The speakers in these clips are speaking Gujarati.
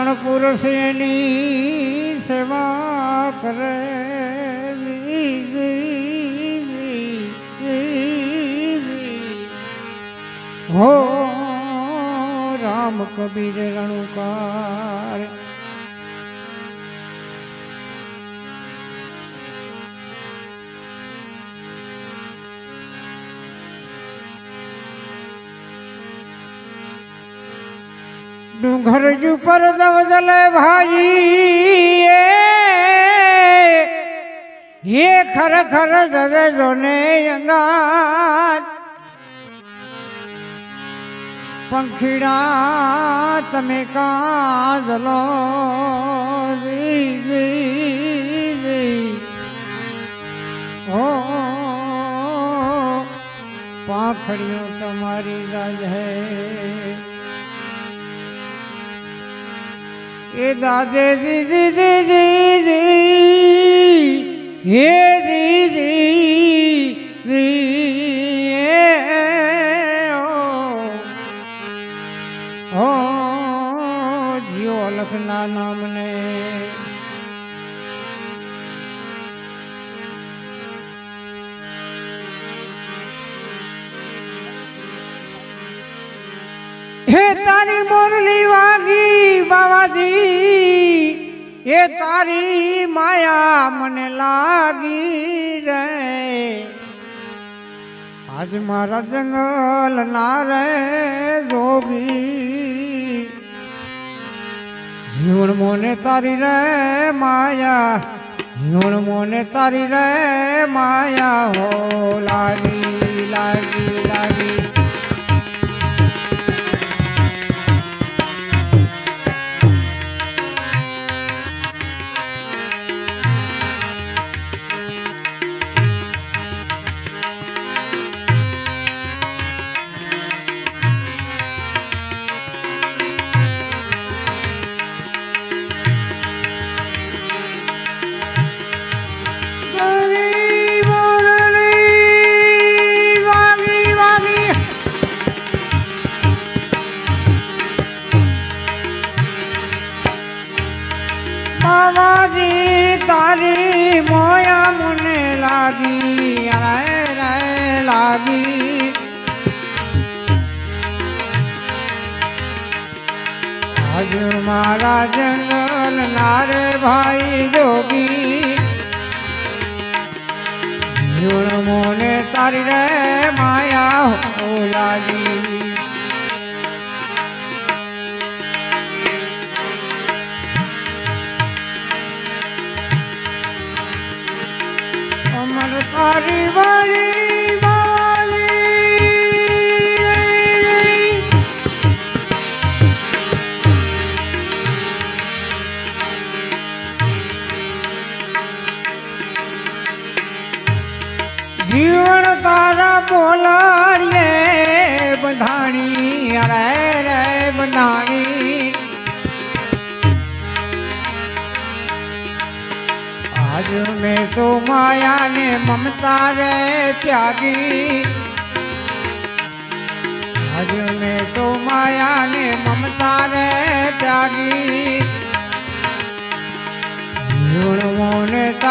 ત્રણ પુરુષ એની સેવા કરે. હો રામ કબીર રણુકાર. ડુંગર ઉપર દવદલે ભાઈ હે ખરેખર દરે જોને અંગાત. પંખીડા તમે કાંદલો હો પાંખડીઓ તમારી રાજ. હૈ એ દાદે દીદી દીદી હે દીદી નામને. હે તારી મોરલી વાગી બાવાજી એ તારી માયા મને લાગી રે. આજ મારા જંગલ ના રે જોગી જીવણ મોને તારી રે માયા, જીવણ મોને તારી રે માયા હો, લાગી લાગી.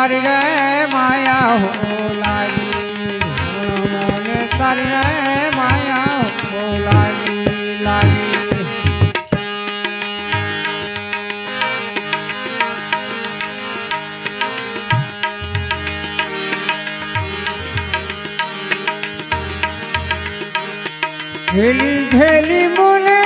તારી રે માયા હો લાગી. મોને તારી રે માયા હો લાગી લાગી. ઘેલી ઘેલી મને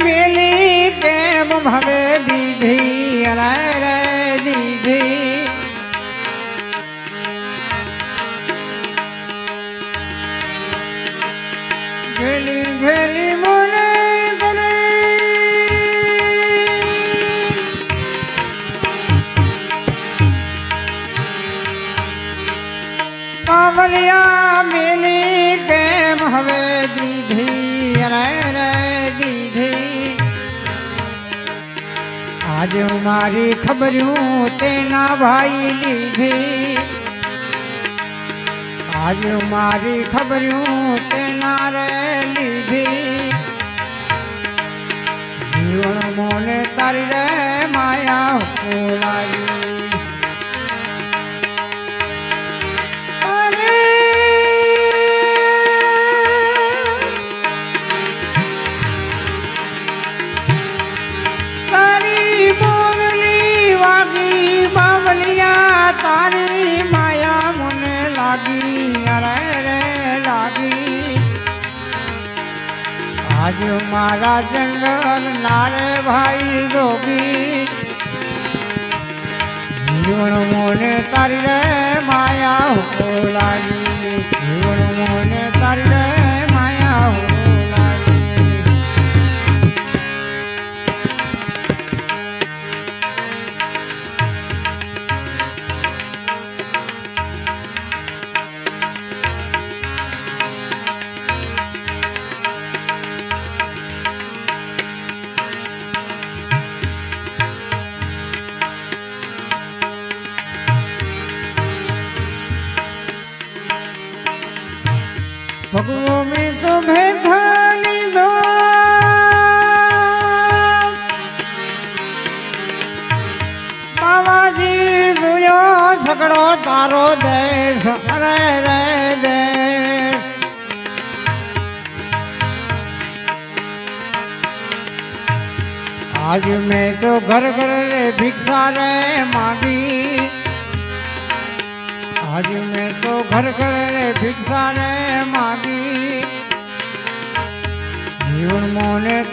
મેલી પ્રેમ ભવે દીધી અરે રે દીધી ઘેલી ઘેલી મને કાવલિયા આજે મારી ખબર્યું તેના ભાઈ લીધી. આજ મારી ખબર્યું તેના રે લીધી. જીવન મોને તારી રે માયા બોલાવી જીવન મોને તારી રે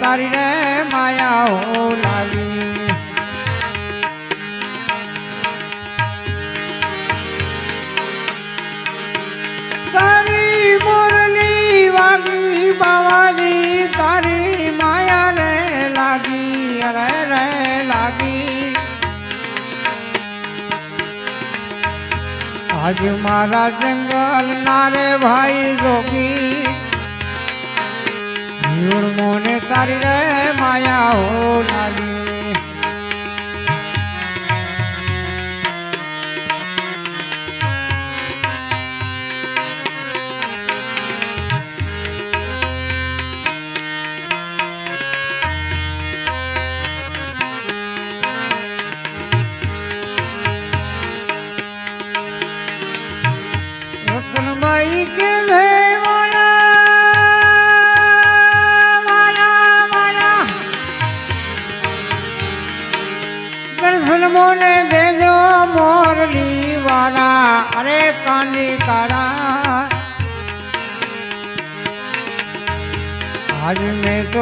તારી રે માયા હો લાગી તારી મોરલી વાગી બાવાજી તારી માયા રે લાગી અરે રે લાગી આજ મારા જંગલ નારે ભાઈ જોગી જીવન મોને તારી રે માયા હો લાગી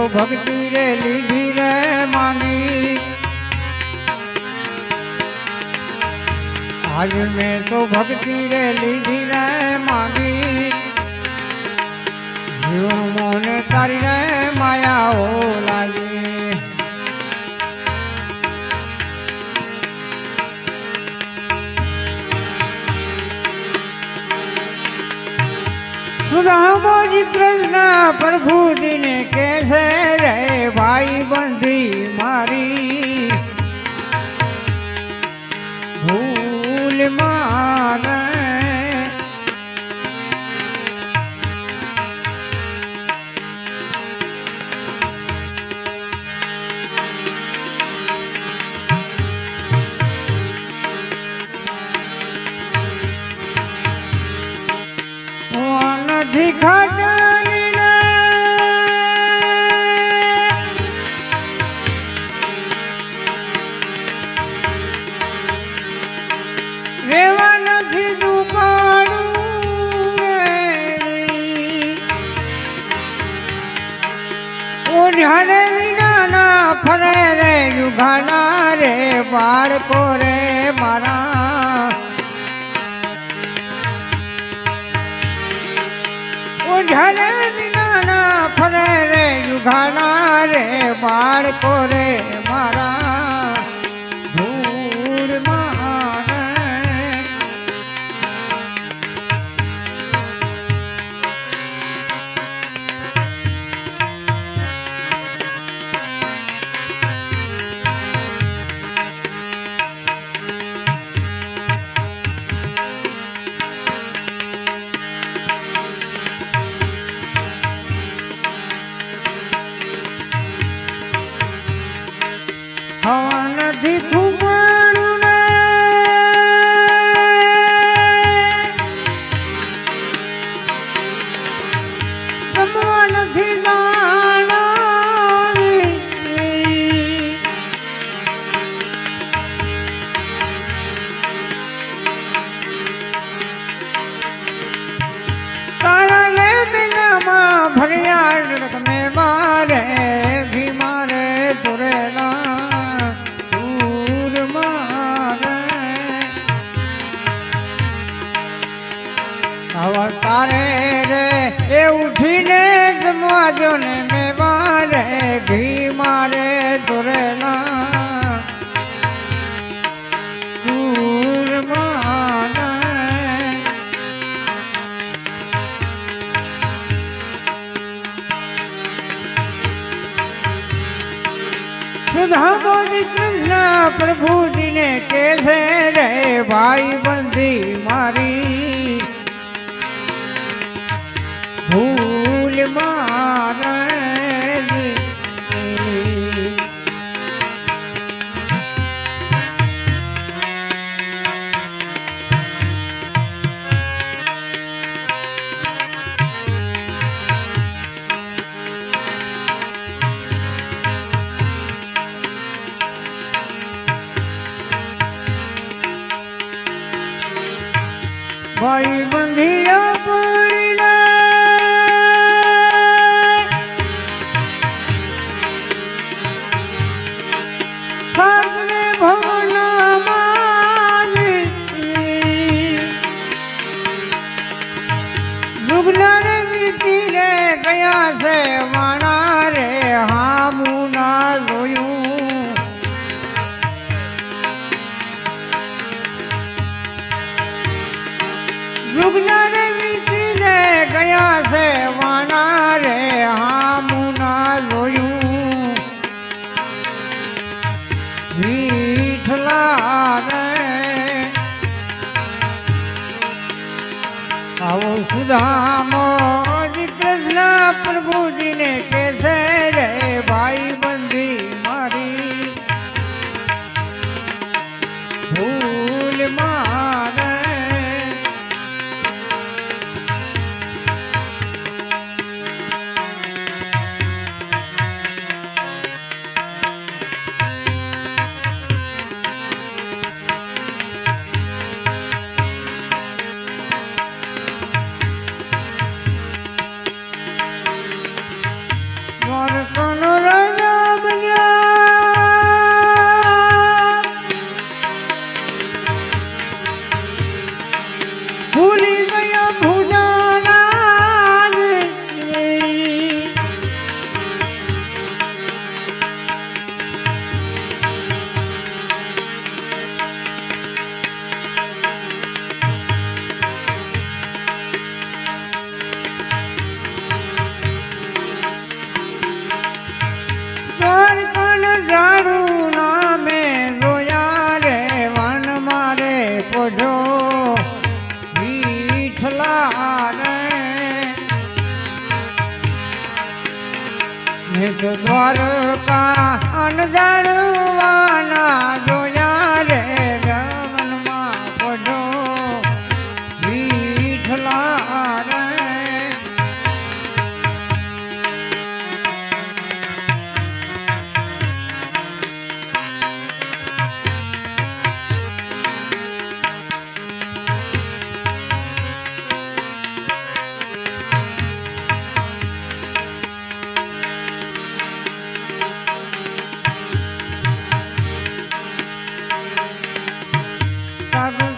ભક્તિ રે લીધી રે માંગી આજ મેં તો ભક્તિ રે લીધી રે માંગી જીવન મોને તારી રે માયા હો કૃષ્ણ પ્રભુ દિને રે ભાઈ બંધી મારી. બાળકો રે મારા ના ફરે રે યુઘાના રે બાળકો રે મોરના કુરમાન સુધા બોધી કૃષ્ણ પ્રભુ દિને કે છે રે ભાઈ બંધી મારી. ભૂલ મારા જોજો વિઠલાને હે તો દ્વારકા અનજાણ cover.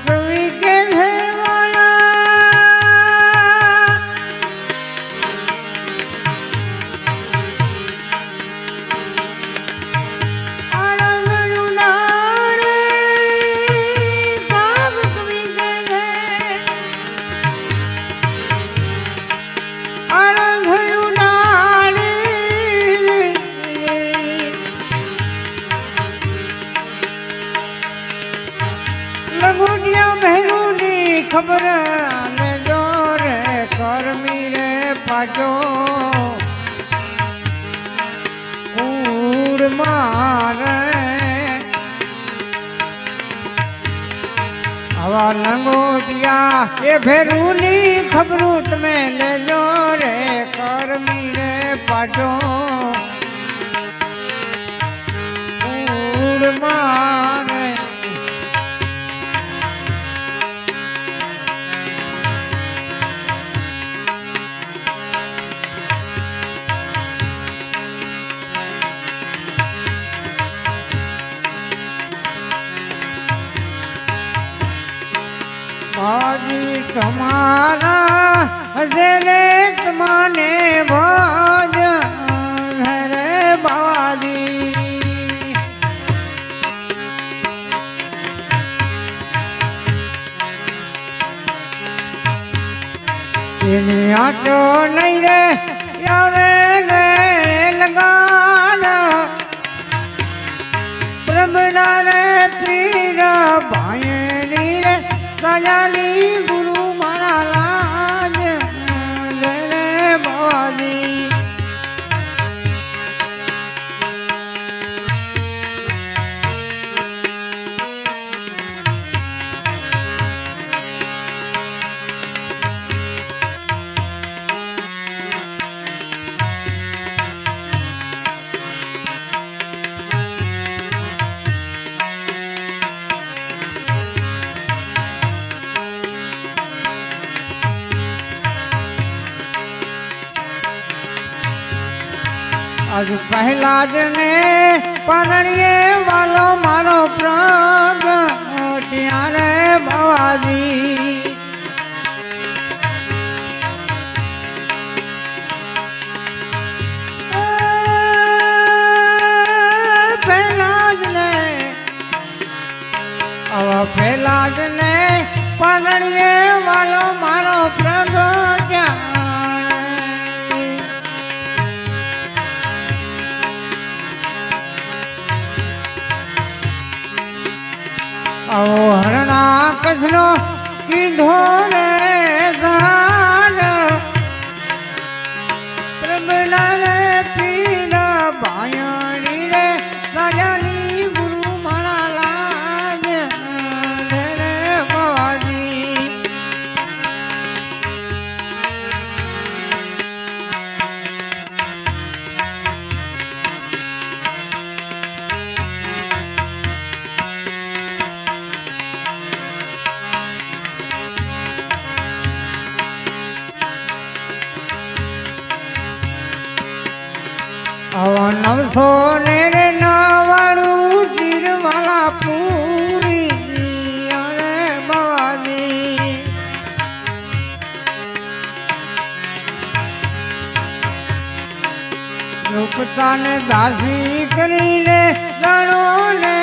આવા પિયા એ ફેરુની ખબરું તમે લેજો રે કરમી રે પાટો. ઉડમાં બાજી તમારા હજરે તમને ભોજ હરે બાજી એની આચો નહીં રે, આવે ને લગાન પ્રભના રે মায়ালী આજ પહેલા જ ને પરણીએ વાલો મારો પ્રગ ત્યારે બવાજી પહેલા જ ને હવે પહેલા જ ને વાલો મારો પ્રગ આવો હરણા કથનો કીધો રે રૂપતાને દાસી કરીને ગણો ને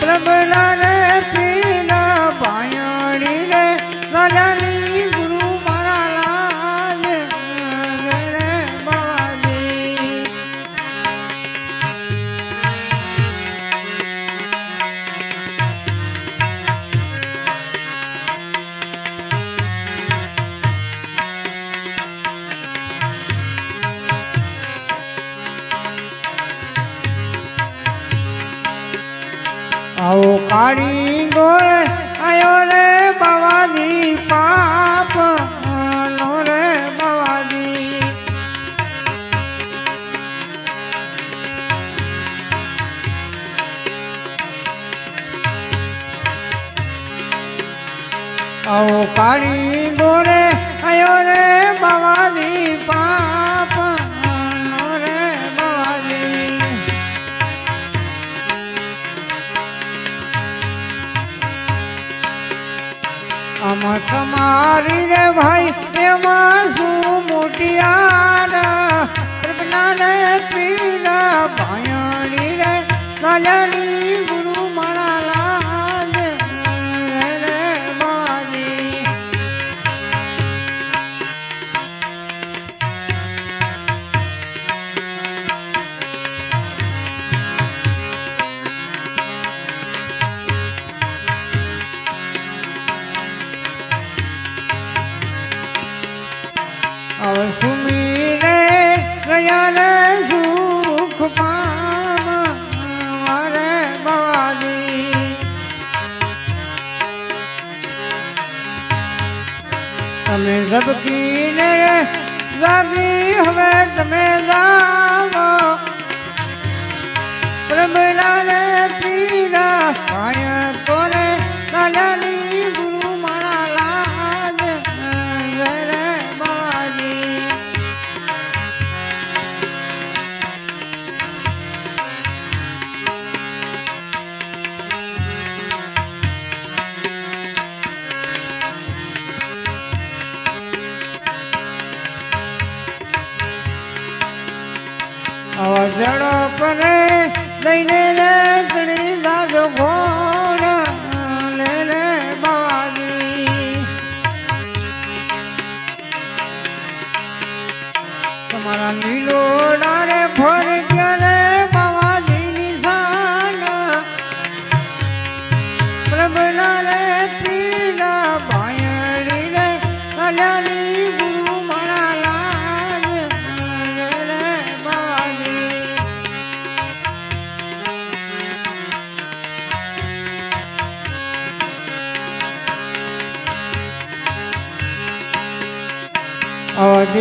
પ્રભના રે પીના ભાયણી આવો કાળી ગોળ આયો રે તમારી રે ભાઈ એમાં શું મોટિયાર? પ્રજ્ઞા રે પીર ભાયણી રે ગુરુ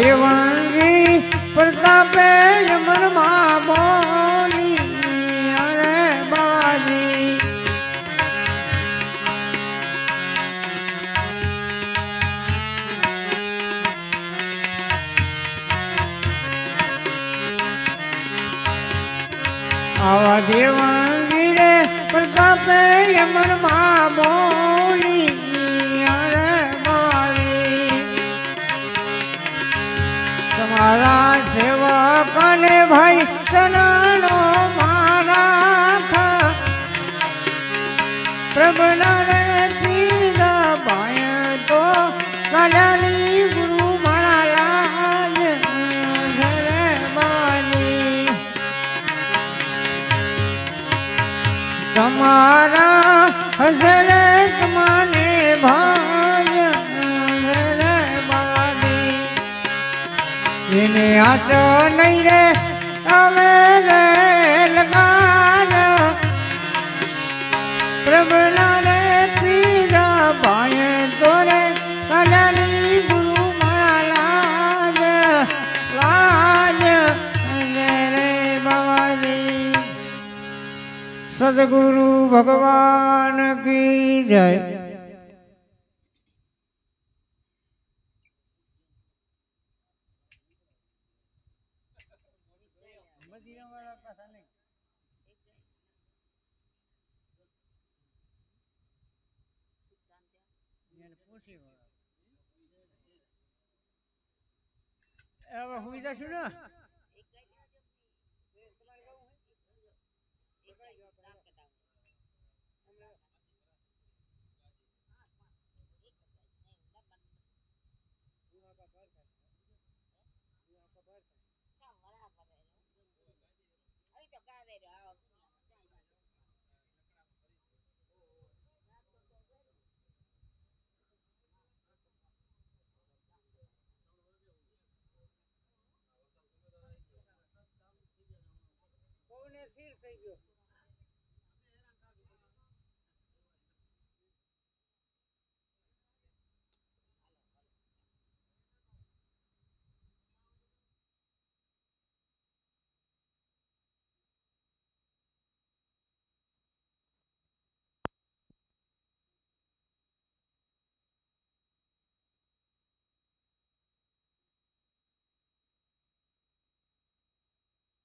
દેવાંગી પ્રતાપે મનમાં બોલી અરે બાજી. આવા દેવાંગી રે પ્રતાપે મનમાં બોલી તમારા સેવકને ભાઈ ચરણો મારા પ્રભના રે પીરા ભાઈ તો કલાલી ગુરુ મારા લાજ ઘરે બાજી. તમારા હસરે તમાને એને આચો નહીં રે. તમે લગાન પ્રભના રે પીરા ભાઈ તોરે કલાની ગુરુ મારા લાજ. લાજ રે બાવાજી. સદગુરુ ભગવાન કી જય. હવે હુઈ જશું ને પવને સ્થિર થઈ ગયો.